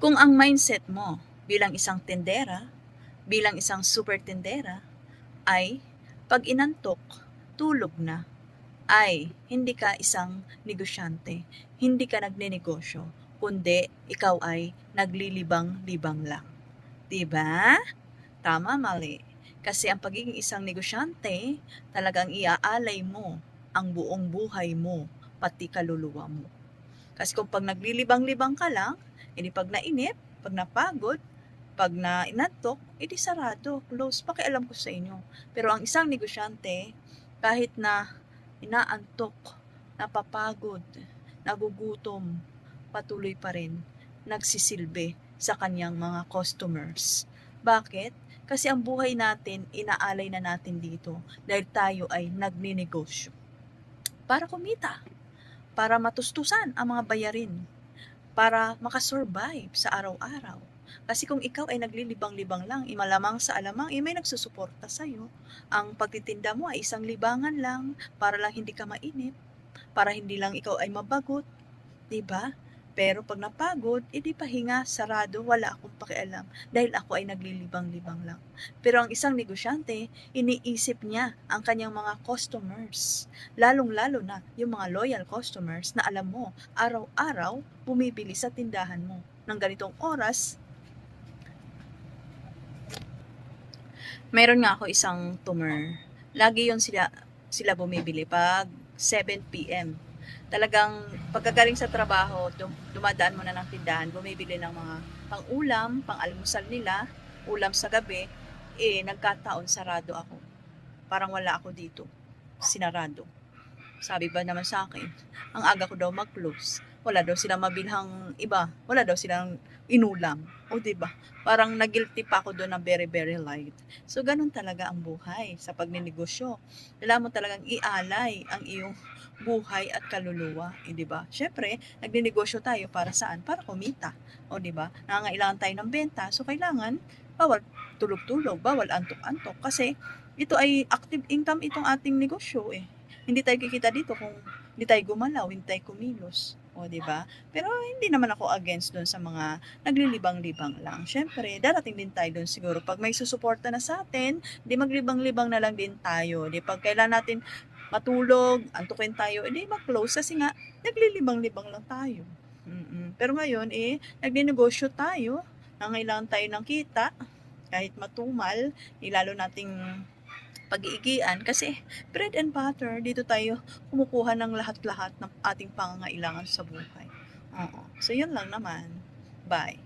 Kung ang mindset mo bilang isang tendera, bilang isang super tendera, ay pag inantok, tulog na, ay hindi ka isang negosyante, hindi ka nagnenegosyo, kundi ikaw ay naglilibang-libang lang. 'Di ba? Tama, mali. Kasi ang pagiging isang negosyante, talagang iaalay mo ang buong buhay mo, pati kaluluwa mo. Kasi kung pag naglilibang-libang ka lang, edi pag nainip, pag napagod, pag na inantok, edi sarado, close. Pakialam ko sa inyo. Pero ang isang negosyante, kahit na inaantok, napapagod, nagugutom, patuloy pa rin nagsisilbi sa kanyang mga customers. Bakit? Kasi ang buhay natin, inaalay na natin dito dahil tayo ay nagninegosyo. Para kumita, para matustusan ang mga bayarin, para makasurvive sa araw-araw. Kasi kung ikaw ay naglilibang-libang lang, imalamang sa alamang, eh, may nagsusuporta sa'yo. Ang pagtitinda mo ay isang libangan lang para lang hindi ka mainip, para hindi lang ikaw ay mabagot, 'di ba? Pero pag napagod, edi pahinga, sarado, wala akong pakialam dahil ako ay naglilibang-libang lang. Pero ang isang negosyante, iniisip niya ang kanyang mga customers. Lalong-lalo na yung mga loyal customers na alam mo, araw-araw bumibili sa tindahan mo. Ng ganitong oras, Meron nga ako isang tumer. Lagi yon sila sila bumibili pag 7 p.m. Talagang pagkagaling sa trabaho, dum- dumadaan muna ng tindahan, bumibili ng mga pang-ulam, pang-almusal nila, ulam sa gabi, eh nagkataon sarado ako. Parang wala ako dito. Sinarado. Sabi ba naman sa akin, ang aga ko daw mag-close. Wala daw silang mabilhang iba. Wala daw silang inulam. O, ba? Parang nagilty pa ako doon na very, very light. So, ganun talaga ang buhay sa pagninegosyo. Kailangan mo talagang ialay ang iyong buhay at kaluluwa, eh, ba? Syempre, nagninegosyo tayo para saan? Para kumita. O, ba? Nangangailangan tayo ng benta. So, kailangan bawal tulog-tulog, bawal antok-antok. Kasi, ito ay active income itong ating negosyo eh. Hindi tayo kikita dito kung hindi tayo gumalaw, hindi tayo kumilos. O, di ba? Pero hindi naman ako against doon sa mga naglilibang-libang lang. Syempre, darating din tayo doon siguro. Pag may susuporta na sa atin, di maglibang-libang na lang din tayo. Di pag kailan natin matulog, antukin tayo, edi mag-close kasi nga naglilibang-libang lang tayo. Mm-mm. Pero ngayon, eh, nagninegosyo tayo, nangailangan tayo ng kita, kahit matumal, ilalo nating pag-iigian kasi bread and butter, dito tayo kumukuha ng lahat-lahat ng ating pangangailangan sa buhay. Oo. So, yun lang naman. Bye.